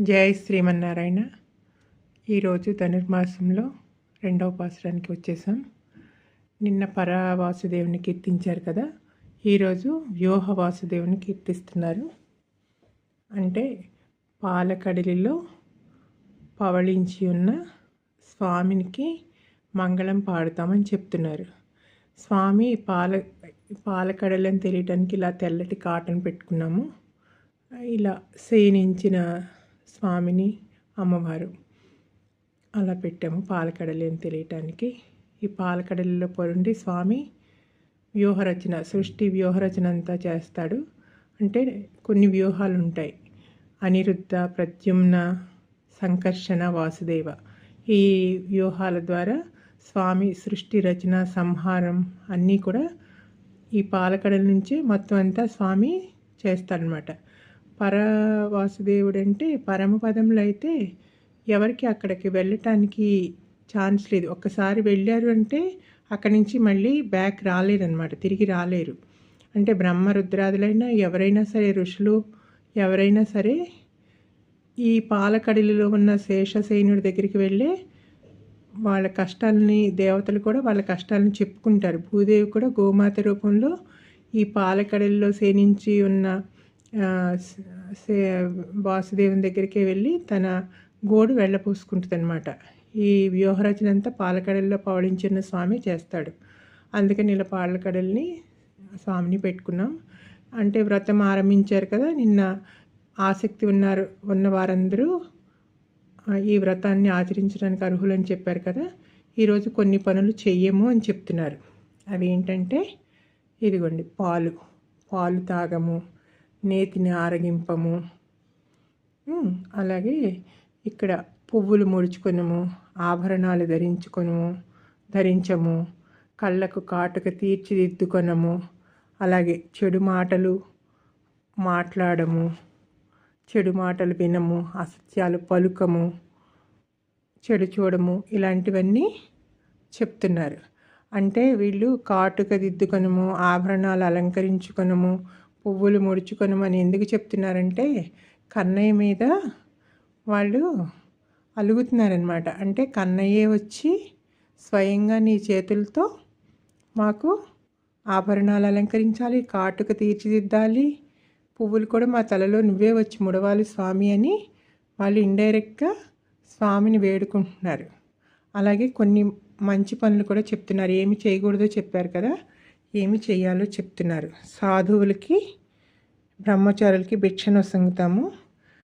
జై శ్రీమన్నారాయణ. ఈరోజు ధనుర్మాసంలో రెండవ పాసరానికి వచ్చేసాం. నిన్న పరవాసుదేవుని కీర్తించారు కదా ఈరోజు వ్యూహ వాసుదేవుని కీర్తిస్తున్నారు. అంటే పాలకడలిలో పవళించి ఉన్న స్వామినికి మంగళం పాడుతామని చెప్తున్నారు. స్వామి పాల పాలకడలని తెలియటానికి ఇలా తెల్లటి కాటన్ పెట్టుకున్నాము. ఇలా సేనించిన స్వామిని అమ్మవారు. అలా పెట్టాము పాలకడలేని తెలియటానికి. ఈ పాలకడలిలో పొరుండి స్వామి వ్యూహరచన సృష్టి వ్యూహరచన అంతా చేస్తాడు. అంటే కొన్ని వ్యూహాలు ఉంటాయి అనిరుద్ధ ప్రత్యుమ్న సంకర్షణ వాసుదేవ. ఈ వ్యూహాల ద్వారా స్వామి సృష్టి రచన సంహారం అన్నీ కూడా ఈ పాలకడల నుంచే మొత్తం అంతా స్వామి చేస్తాడనమాట. పరవాసుదేవుడు అంటే పరమపదంలో అయితే ఎవరికి అక్కడికి వెళ్ళటానికి ఛాన్స్ లేదు. ఒక్కసారి వెళ్ళారు అంటే అక్కడి నుంచి మళ్ళీ బ్యాక్ రాలేరనమాట తిరిగి రాలేరు. అంటే బ్రహ్మ రుద్రాదులైనా ఎవరైనా సరే ఋషులు ఎవరైనా సరే ఈ పాలకడిలిలో ఉన్న శేషసేనుడి దగ్గరికి వెళ్ళే వాళ్ళ కష్టాలని దేవతలు కూడా వాళ్ళ కష్టాలను చెప్పుకుంటారు. భూదేవి కూడా గోమాత రూపంలో ఈ పాలకడలిలో సేనించి ఉన్న వాసుదేవుని దగ్గరికి వెళ్ళి తన గోడు వెళ్ళపూసుకుంటుంది అనమాట ఈ వ్యూహరచన అంతా పాలకడల్లో పవడించిన స్వామి చేస్తాడు. అందుకని ఇలా పాలకడల్ని స్వామిని పెట్టుకున్నాం. అంటే వ్రతం ఆరంభించారు కదా నిన్న ఆసక్తి ఉన్నారు ఉన్న వారందరూ ఈ వ్రతాన్ని ఆచరించడానికి అర్హులని చెప్పారు కదా ఈరోజు కొన్ని పనులు చెయ్యము అని చెప్తున్నారు. అవి ఏంటంటే ఇదిగోండి పాలు పాలు తాగము నేతిని ఆరగింపము. అలాగే ఇక్కడ పువ్వులు ముడుచుకొనము ఆభరణాలు ధరించుకొనము ధరించము కళ్ళకు కాటుక తీర్చిదిద్దుకొనము అలాగే చెడు మాటలు మాట్లాడము చెడు మాటలు వినము అసత్యాలు పలుకము చెడు చూడము ఇలాంటివన్నీ చెప్తున్నారు. అంటే వీళ్ళు కాటుక దిద్దుకొనము ఆభరణాలు అలంకరించుకొనము పువ్వులు ముడుచుకొనమని ఎందుకు చెప్తున్నారంటే కన్నయ్య మీద వాళ్ళు అలుగుతున్నారనమాట అంటే కన్నయ్యే వచ్చి స్వయంగా నీ చేతులతో మాకు ఆభరణాలు అలంకరించాలి కాటుక తీర్చిదిద్దాలి పువ్వులు కూడా మా తలలో నువ్వే వచ్చి ముడవాలి స్వామి అని వాళ్ళు ఇండైరెక్ట్గా స్వామిని వేడుకుంటున్నారు. అలాగే కొన్ని మంచి పనులు కూడా చెప్తున్నారు. ఏమి చేయకూడదో చెప్పారు కదా. ఏమి చేయాలో చెప్తున్నారు. సాధువులకి బ్రహ్మచారులకి భిక్షను సంగుతాము